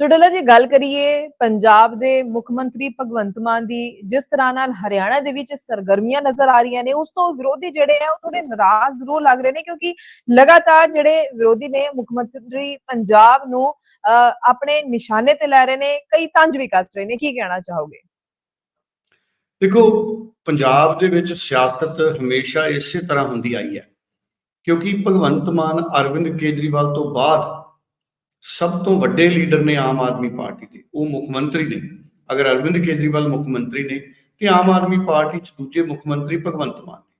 ਸੁਡਲਾ ਜੀ ਗੱਲ ਕਰੀਏ ਪੰਜਾਬ ਦੇ ਮੁੱਖ ਮੰਤਰੀ ਭਗਵੰਤ ਮਾਨ ਦੀ ਜਿਸ ਤਰ੍ਹਾਂ ਨਾਲ ਹਰਿਆਣਾ ਦੇ ਵਿੱਚ ਸਰਗਰਮੀਆਂ ਨਜ਼ਰ ਆ ਰਹੀਆਂ ਨੇ ਉਸ ਤੋਂ ਵਿਰੋਧੀ ਜਿਹੜੇ ਆ ਉਹ ਥੋੜੇ ਨਾਰਾਜ਼ ਜ਼ਰੂਰ ਲੱਗ ਰਹੇ ਨੇ ਕਿਉਂਕਿ ਲਗਾਤਾਰ ਜਿਹੜੇ ਵਿਰੋਧੀ ਨੇ ਮੁੱਖ ਮੰਤਰੀ ਪੰਜਾਬ ਨੂੰ ਆਪਣੇ ਨਿਸ਼ਾਨੇ ਤੇ ਲੈ ਰਹੇ ਨੇ ਕਈ ਤੰਜ ਵੀ ਕੱਸ ਰਹੇ ਨੇ ਕੀ ਕਹਿਣਾ ਚਾਹੋਗੇ ਦੇਖੋ ਪੰਜਾਬ ਦੇ ਵਿੱਚ ਸਿਆਸਤ ਹਮੇਸ਼ਾ ਇਸੇ ਤਰ੍ਹਾਂ ਹੁੰਦੀ ਆਈ ਹੈ ਕਿਉਂਕਿ ਭਗਵੰਤ ਮਾਨ ਅਰਵਿੰਦ ਕੇਜਰੀਵਾਲ ਤੋਂ ਬਾਅਦ ਸਭ ਤੋਂ ਵੱਡੇ ਲੀਡਰ ਨੇ ਆਮ ਆਦਮੀ ਪਾਰਟੀ ਦੇ, ਉਹ ਮੁੱਖ ਮੰਤਰੀ ਨੇ। ਅਗਰ ਅਰਵਿੰਦ ਕੇਜਰੀਵਾਲ ਮੁੱਖ ਮੰਤਰੀ ਨੇ, ਤੇ ਆਮ ਆਦਮੀ ਪਾਰਟੀ 'ਚ ਦੂਜੇ ਮੁੱਖ ਮੰਤਰੀ ਭਗਵੰਤ ਮਾਨ ਨੇ।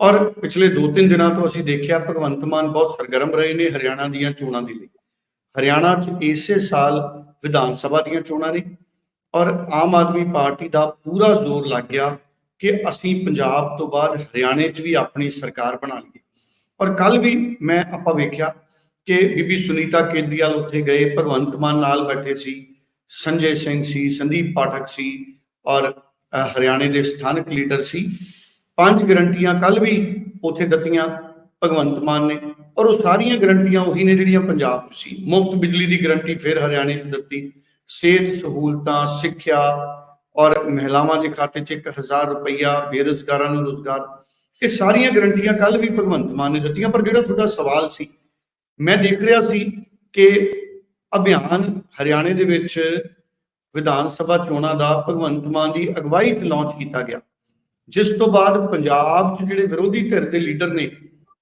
ਔਰ ਪਿਛਲੇ 2-3 ਦਿਨਾਂ ਤੋਂ ਅਸੀਂ ਦੇਖਿਆ ਭਗਵੰਤ ਮਾਨ ਬਹੁਤ ਸਰਗਰਮ ਰਹੇ ਨੇ ਹਰਿਆਣਾ ਦੀਆਂ ਚੋਣਾਂ ਦੇ ਲਈ। ਹਰਿਆਣਾ 'ਚ ਇਸੇ ਸਾਲ ਵਿਧਾਨ ਸਭਾ ਦੀਆਂ ਚੋਣਾਂ ਨੇ ਔਰ ਆਮ ਆਦਮੀ ਪਾਰਟੀ ਦਾ ਪੂਰਾ ਜ਼ੋਰ ਲੱਗ ਗਿਆ ਕਿ ਅਸੀਂ ਪੰਜਾਬ ਤੋਂ ਬਾਅਦ ਹਰਿਆਣੇ 'ਚ ਵੀ ਆਪਣੀ ਸਰਕਾਰ ਬਣਾ ਲਈਏ। ਔਰ ਕੱਲ ਵੀ ਮੈਂ ਆਪਾਂ ਵੇਖਿਆ ਕਿ ਬੀਬੀ ਸੁਨੀਤਾ ਕੇਜਰੀਵਾਲ ਉੱਥੇ ਗਏ, ਭਗਵੰਤ ਮਾਨ ਨਾਲ ਬੈਠੇ ਸੀ, ਸੰਜੇ ਸਿੰਘ ਸੀ, ਸੰਦੀਪ ਪਾਠਕ ਸੀ ਔਰ ਹਰਿਆਣੇ ਦੇ ਸਥਾਨਕ ਲੀਡਰ ਸੀ। ਪੰਜ ਗਰੰਟੀਆਂ ਕੱਲ ਵੀ ਉੱਥੇ ਦਿੱਤੀਆਂ ਭਗਵੰਤ ਮਾਨ ਨੇ ਔਰ ਉਹ ਸਾਰੀਆਂ ਗਰੰਟੀਆਂ ਉਹੀ ਨੇ ਜਿਹੜੀਆਂ ਪੰਜਾਬ 'ਚ ਸੀ। ਮੁਫਤ ਬਿਜਲੀ ਦੀ ਗਰੰਟੀ ਫਿਰ ਹਰਿਆਣੇ 'ਚ ਦਿੱਤੀ। ਸਿਹਤ ਸਹੂਲਤਾਂ, ਸਿੱਖਿਆ ਔਰ ਮਹਿਲਾਵਾਂ ਦੇ ਖਾਤੇ 'ਚ 1000 ਰੁਪਈਆ ਬੇਰੁਜ਼ਗਾਰਾਂ ਨੂੰ ਰੋਜ਼ਗਾਰ। ਇਹ ਸਾਰੀਆਂ ਗਰੰਟੀਆਂ ਕੱਲ ਵੀ ਭਗਵੰਤ ਮਾਨ ਨੇ ਦਿੱਤੀਆਂ, ਪਰ ਜਿਹੜਾ ਤੁਹਾਡਾ ਸਵਾਲ ਸੀ ਮੈਂ ਦੇਖ ਰਿਹਾ ਸੀ ਕਿ ਅਭਿਆਨ ਹਰਿਆਣੇ ਦੇ ਵਿੱਚ ਵਿਧਾਨ ਸਭਾ ਚੋਣਾਂ ਦਾ ਭਗਵੰਤ ਮਾਨ ਦੀ ਅਗਵਾਈ 'ਚ ਲਾਂਚ ਕੀਤਾ ਗਿਆ। ਜਿਸ ਤੋਂ ਬਾਅਦ ਪੰਜਾਬ 'ਚ ਜਿਹੜੇ ਵਿਰੋਧੀ ਧਿਰ ਦੇ ਲੀਡਰ ਨੇ,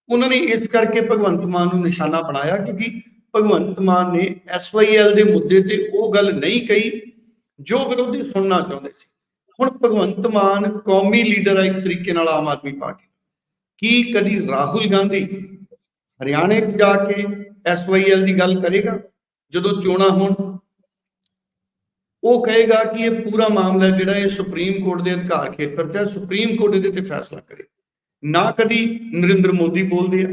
ਉਹਨਾਂ ਨੇ ਇਸ ਕਰਕੇ ਭਗਵੰਤ ਮਾਨ ਨੂੰ ਨਿਸ਼ਾਨਾ ਬਣਾਇਆ ਕਿਉਂਕਿ ਭਗਵੰਤ ਮਾਨ ਨੇ ਐਸਵਾਈਐਲ ਦੇ ਮੁੱਦੇ ਤੇ ਉਹ ਗੱਲ ਨਹੀਂ ਕਹੀ ਜੋ ਵਿਰੋਧੀ ਸੁਣਨਾ ਚਾਹੁੰਦੇ ਸੀ। ਹੁਣ ਭਗਵੰਤ ਮਾਨ ਕੌਮੀ ਲੀਡਰ ਹੈ ਇੱਕ ਤਰੀਕੇ ਨਾਲ ਆਮ ਆਦਮੀ ਪਾਰਟੀ ਕੀ ਕਦੀ ਰਾਹੁਲ ਗਾਂਧੀ ਹਰਿਆਣੇ 'ਚ ਜਾ ਕੇ ਐਸਵਾਈਐਲ ਦੀ ਗੱਲ ਕਰੇਗਾ, ਜਦੋਂ ਚੋਣਾਂ ਹੋਣ, ਉਹ ਕਹੇਗਾ ਕਿ ਇਹ ਪੂਰਾ ਮਾਮਲਾ ਜਿਹੜਾ ਇਹ ਸੁਪਰੀਮ ਕੋਰਟ ਦੇ ਅਧਿਕਾਰ ਖੇਤਰ 'ਚ ਹੈ, ਸੁਪਰੀਮ ਕੋਰਟ ਇਹਦੇ ਤੇ ਫੈਸਲਾ ਕਰੇ। ਨਾ ਕਦੀ ਨਰਿੰਦਰ ਮੋਦੀ ਬੋਲਦੇ ਆ,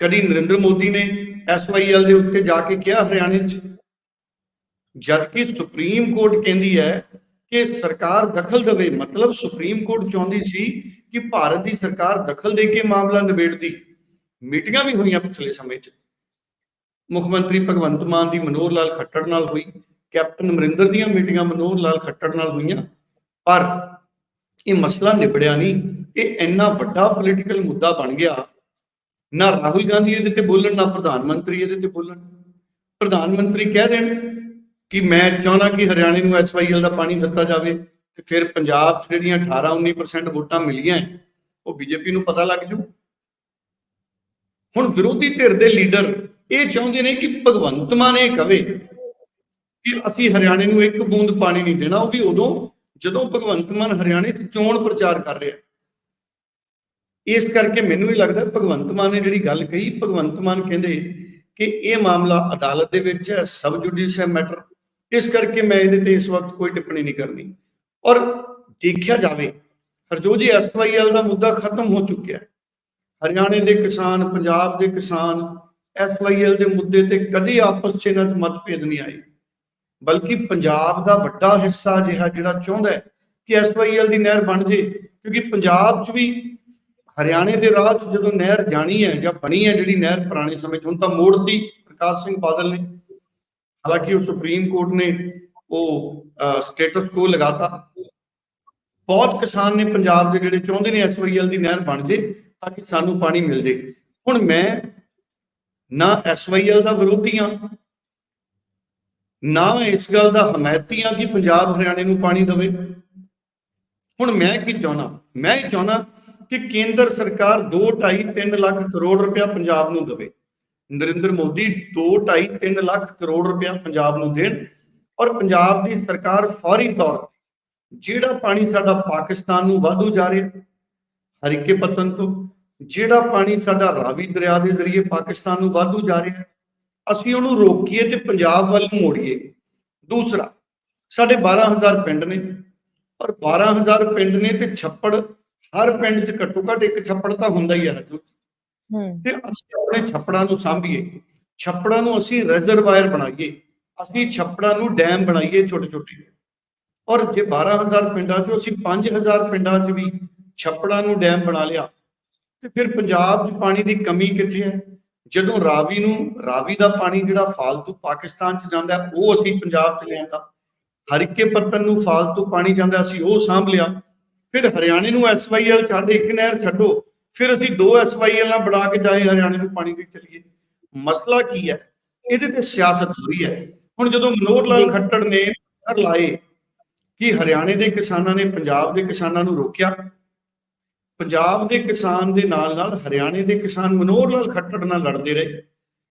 ਕਦੀ ਨਰਿੰਦਰ ਮੋਦੀ ਨੇ ਐਸਵਾਈਐਲ ਦੇ ਉੱਤੇ ਜਾ ਕੇ ਕਿਹਾ ਹਰਿਆਣੇ 'ਚ। ਜਦਕਿ ਸੁਪਰੀਮ ਕੋਰਟ ਕਹਿੰਦੀ ਹੈ ਕਿ ਸਰਕਾਰ ਦਖਲ ਦੇਵੇ, ਮਤਲਬ ਸੁਪਰੀਮ ਕੋਰਟ ਚਾਹੁੰਦੀ ਸੀ ਕਿ ਭਾਰਤ ਦੀ ਸਰਕਾਰ ਦਖਲ ਦੇ ਕੇ ਮਾਮਲਾ ਨਿਬੇੜਦੀ। ਮੀਟਿੰਗਾਂ ਵੀ ਹੋਈਆਂ ਪਿਛਲੇ ਸਮੇਂ 'ਚ। ਮੁੱਖ ਮੰਤਰੀ ਭਗਵੰਤ ਮਾਨ ਦੀ ਮਨੋਹਰ ਲਾਲ ਖੱਟੜ ਨਾਲ ਹੋਈ। ਕੈਪਟਨ ਅਮਰਿੰਦਰ ਦੀਆਂ ਮੀਟਿੰਗਾਂ ਮਨੋਹਰ ਲਾਲ ਖੱਟੜ ਨਾਲ ਹੋਈਆਂ। ਪਰ ਇਹ ਮਸਲਾ ਨਿਬੜਿਆ ਨਹੀਂ। ਇਹ ਇੰਨਾ ਵੱਡਾ ਪੋਲੀਟੀਕਲ ਮੁੱਦਾ ਬਣ ਗਿਆ। ਨਾ ਰਾਹੁਲ ਗਾਂਧੀ ਇਹਦੇ ਤੇ ਬੋਲਣ, ਨਾ ਪ੍ਰਧਾਨ ਮੰਤਰੀ ਇਹਦੇ ਤੇ ਬੋਲਣ। ਪ੍ਰਧਾਨ ਮੰਤਰੀ ਕਹਿ ਦੇਣ ਕਿ ਮੈਂ ਚਾਹੁੰਦਾ ਕਿ ਹਰਿਆਣੇ ਨੂੰ ਐਸਵਾਈਐਲ ਦਾ ਪਾਣੀ ਦਿੱਤਾ ਜਾਵੇ ਤੇ ਫਿਰ ਪੰਜਾਬ 'ਚ ਜਿਹੜੀਆਂ 18 19% ਵੋਟਾਂ ਮਿਲੀਆਂ, ਉਹ ਬੀਜੇਪੀ ਨੂੰ ਪਤਾ ਲੱਗ ਜੂ। ਹੁਣ ਵਿਰੋਧੀ ਧਿਰ ਦੇ ਲੀਡਰ ਇਹ ਚਾਹੁੰਦੇ ਨੇ ਕਿ ਭਗਵੰਤ ਮਾਨ ਇਹ ਕਵੇ ਕਿ ਅਸੀਂ ਹਰਿਆਣੇ ਨੂੰ ਇੱਕ ਬੂੰਦ ਪਾਣੀ ਨਹੀਂ ਦੇਣਾ, ਉਹ ਵੀ ਉਦੋਂ ਜਦੋਂ ਭਗਵੰਤ ਮਾਨ ਹਰਿਆਣੇ 'ਚ ਚੋਣ ਪ੍ਰਚਾਰ ਕਰ ਰਿਹਾ। ਇਸ ਕਰਕੇ ਮੈਨੂੰ ਇਹ ਲੱਗਦਾ ਭਗਵੰਤ ਮਾਨ ਨੇ ਜਿਹੜੀ ਗੱਲ ਕਹੀ, ਭਗਵੰਤ ਮਾਨ ਕਹਿੰਦੇ ਕਿ ਇਹ ਮਾਮਲਾ ਅਦਾਲਤ ਦੇ ਵਿੱਚ ਹੈ, ਸਬ ਜੁਡੀਸ਼ੀਅਲ ਮੈਟਰ। ਇਸ ਕਰਕੇ ਮੈਂ ਇਹਦੇ ਤੇ ਇਸ ਵਕਤ ਕੋਈ ਟਿੱਪਣੀ ਨਹੀਂ ਕਰਨੀ। ਔਰ ਦੇਖਿਆ ਜਾਵੇ, ਹਰਜੋਤ ਜੀ ਐਸਵਾਈਐਲ ਦਾ ਮੁੱਦਾ ਖਤਮ ਹੋ ਚੁੱਕਿਆ ਹੈ। ਹਰਿਆਣੇ ਦੇ ਕਿਸਾਨ, ਪੰਜਾਬ ਦੇ ਕਿਸਾਨ ਐਸਵਾਈਐਲ ਦੇ ਮੁੱਦੇ ਤੇ ਕਦੇ ਆਪਸ 'ਚ ਇਹਨਾਂ 'ਚ ਮਤਭੇਦ ਨਹੀਂ ਆਏ। ਬਲਕਿ ਪੰਜਾਬ ਦਾ ਵੱਡਾ ਹਿੱਸਾ ਜਿਹੜਾ ਜਿਹੜਾ ਚਾਹੁੰਦਾ ਹੈ ਕਿ ਐਸਵਾਈਐਲ ਦੀ ਨਹਿਰ ਬਣ ਜੇ, ਕਿਉਂਕਿ ਪੰਜਾਬ 'ਚ ਵੀ ਹਰਿਆਣੇ ਦੇ ਰਾਹ 'ਚ ਜਦੋਂ ਨਹਿਰ ਜਾਣੀ ਹੈ ਜਾਂ ਬਣੀ ਹੈ ਜਿਹੜੀ ਨਹਿਰ ਪੁਰਾਣੇ ਸਮੇਂ 'ਚ, ਹੁਣ ਤਾਂ ਮੋੜਤੀ ਪ੍ਰਕਾਸ਼ ਸਿੰਘ ਬਾਦਲ ਨੇ। ਹਾਲਾਂਕਿ ਉਹ ਸੁਪਰੀਮ ਕੋਰਟ ਨੇ ਉਹ ਸਟੇਟਸ ਕੋ ਲਗਾਤਾ। ਬਹੁਤ ਕਿਸਾਨ ਨੇ ਪੰਜਾਬ ਦੇ ਜਿਹੜੇ ਚਾਹੁੰਦੇ ਨੇ ਐਸਵਾਈਐਲ ਦੀ ਨਹਿਰ ਬਣ ਜੇ ਤਾਂ ਕਿ ਸਾਨੂੰ ਪਾਣੀ ਮਿਲ ਜੇ। ਹੁਣ ਮੈਂ ਨਾ ਐਸਵਾਈਐਲ ਦਾ ਵਿਰੋਧੀ ਹਾਂ, ਨਾ ਇਸ ਗੱਲ ਦਾ ਹਮਾਇਤੀ ਹਾਂ ਕਿ ਪੰਜਾਬ ਹਰਿਆਣੇ ਨੂੰ ਪਾਣੀ ਦੇਵੇ। ਹੁਣ ਮੈਂ ਕੀ ਚਾਹਣਾ ਮੈਂ ਇਹ ਚਾਹਣਾ ਕਿ ਕੇਂਦਰ ਸਰਕਾਰ 2.5 3 ਲੱਖ ਕਰੋੜ ਰੁਪਇਆ ਪੰਜਾਬ ਨੂੰ ਦੇਵੇ। ਨਰਿੰਦਰ ਮੋਦੀ 2.5 3 ਲੱਖ ਕਰੋੜ ਰੁਪਇਆ ਪੰਜਾਬ ਨੂੰ ਦੇਣ ਔਰ ਪੰਜਾਬ ਦੀ ਸਰਕਾਰ ਫੌਰੀ ਤੌਰ ਤੇ ਜਿਹੜਾ ਪਾਣੀ ਸਾਡਾ ਪਾਕਿਸਤਾਨ ਨੂੰ ਵਾਧੂ ਜਾ ਰਿਹਾ ਹਰੀਕੇ ਪਤਨ ਤੋਂ ਜਿਹੜਾ ਪਾਣੀ ਸਾਡਾ ਰਾਵੀ ਦਰਿਆ ਦੇ ਜ਼ਰੀਏ ਪਾਕਿਸਤਾਨ ਨੂੰ ਵਾਧੂ ਜਾ ਰਿਹਾ ਅਸੀਂ ਉਹਨੂੰ ਰੋਕੀਏ ਤੇ ਪੰਜਾਬ ਵੱਲ ਮੋੜੀਏ। ਦੂਸਰਾ ਸਾਡੇ 12000 ਪਿੰਡ ਨੇ ਔਰ 12000 ਪਿੰਡ ਨੇ ਤੇ ਛੱਪੜ ਹਰ ਪਿੰਡ 'ਚ ਘੱਟੋ ਘੱਟ ਇੱਕ ਛੱਪੜ ਤਾਂ ਹੁੰਦਾ ਹੀ ਹੈ ਹੂੰ। ਤੇ ਅਸੀਂ ਆਪਣੇ ਛੱਪੜਾਂ ਨੂੰ ਸਾਂਭੀਏ ਛੱਪੜਾਂ ਨੂੰ ਅਸੀਂ ਰਿਜ਼ਰਵਾਇਰ ਬਣਾਈਏ ਅਸੀਂ ਛੱਪੜਾਂ ਨੂੰ ਡੈਮ ਬਣਾਈਏ ਛੋਟੇ ਛੋਟੇ ਔਰ ਜੇ 12000 ਪਿੰਡਾਂ ਚੋਂ ਅਸੀਂ 5000 ਪਿੰਡਾਂ 'ਚ ਵੀ ਛੱਪੜਾਂ ਨੂੰ ਡੈਮ ਬਣਾ ਲਿਆ। ਤੇ ਫਿਰ ਪੰਜਾਬ 'ਚ ਪਾਣੀ ਦੀ ਕਮੀ ਕਿੱਥੇ ਹੈ? ਜਦੋਂ ਰਾਵੀ ਨੂੰ, ਰਾਵੀ ਦਾ ਪਾਣੀ ਜਿਹੜਾ ਫਾਲਤੂ ਪਾਕਿਸਤਾਨ 'ਚ ਜਾਂਦਾ ਉਹ ਅਸੀਂ ਪੰਜਾਬ 'ਚ ਲਿਆਂਦਾ। ਹਰੀਕੇ ਪੱਤਨ ਨੂੰ ਫਾਲਤੂ ਪਾਣੀ ਜਾਂਦਾ, ਅਸੀਂ ਉਹ ਸਾਂਭ ਲਿਆ। ਫਿਰ ਹਰਿਆਣੇ ਨੂੰ ਐਸਵਾਈਐਲ ਛੱਡ, ਇੱਕ ਨਹਿਰ ਛੱਡੋ। ਫਿਰ ਅਸੀਂ ਦੋ ਐਸਵਾਈਐਲ ਨਾਲ ਬਣਾ ਕੇ ਜਾਏ ਹਰਿਆਣੇ ਨੂੰ ਪਾਣੀ ਦੇ ਚਲੀਏ। ਮਸਲਾ ਕੀ ਹੈ? ਇਹਦੇ ਤੇ ਸਿਆਸਤ ਹੋ ਰਹੀ ਹੈ। ਹੁਣ ਜਦੋਂ ਮਨੋਹਰ ਲਾਲ ਖੱਟੜ ਨੇ ਪੱਥਰ ਲਾਏ ਕਿ ਹਰਿਆਣੇ ਦੇ ਕਿਸਾਨਾਂ ਨੇ, ਪੰਜਾਬ ਦੇ ਕਿਸਾਨਾਂ ਨੂੰ ਰੋਕਿਆ ਪੰਜਾਬ ਦੇ ਕਿਸਾਨ ਦੇ ਨਾਲ ਨਾਲ ਹਰਿਆਣੇ ਦੇ ਕਿਸਾਨ ਮਨੋਹਰ ਲਾਲ ਖੱਟੜ ਨਾਲ ਲੜਦੇ ਰਹੇ।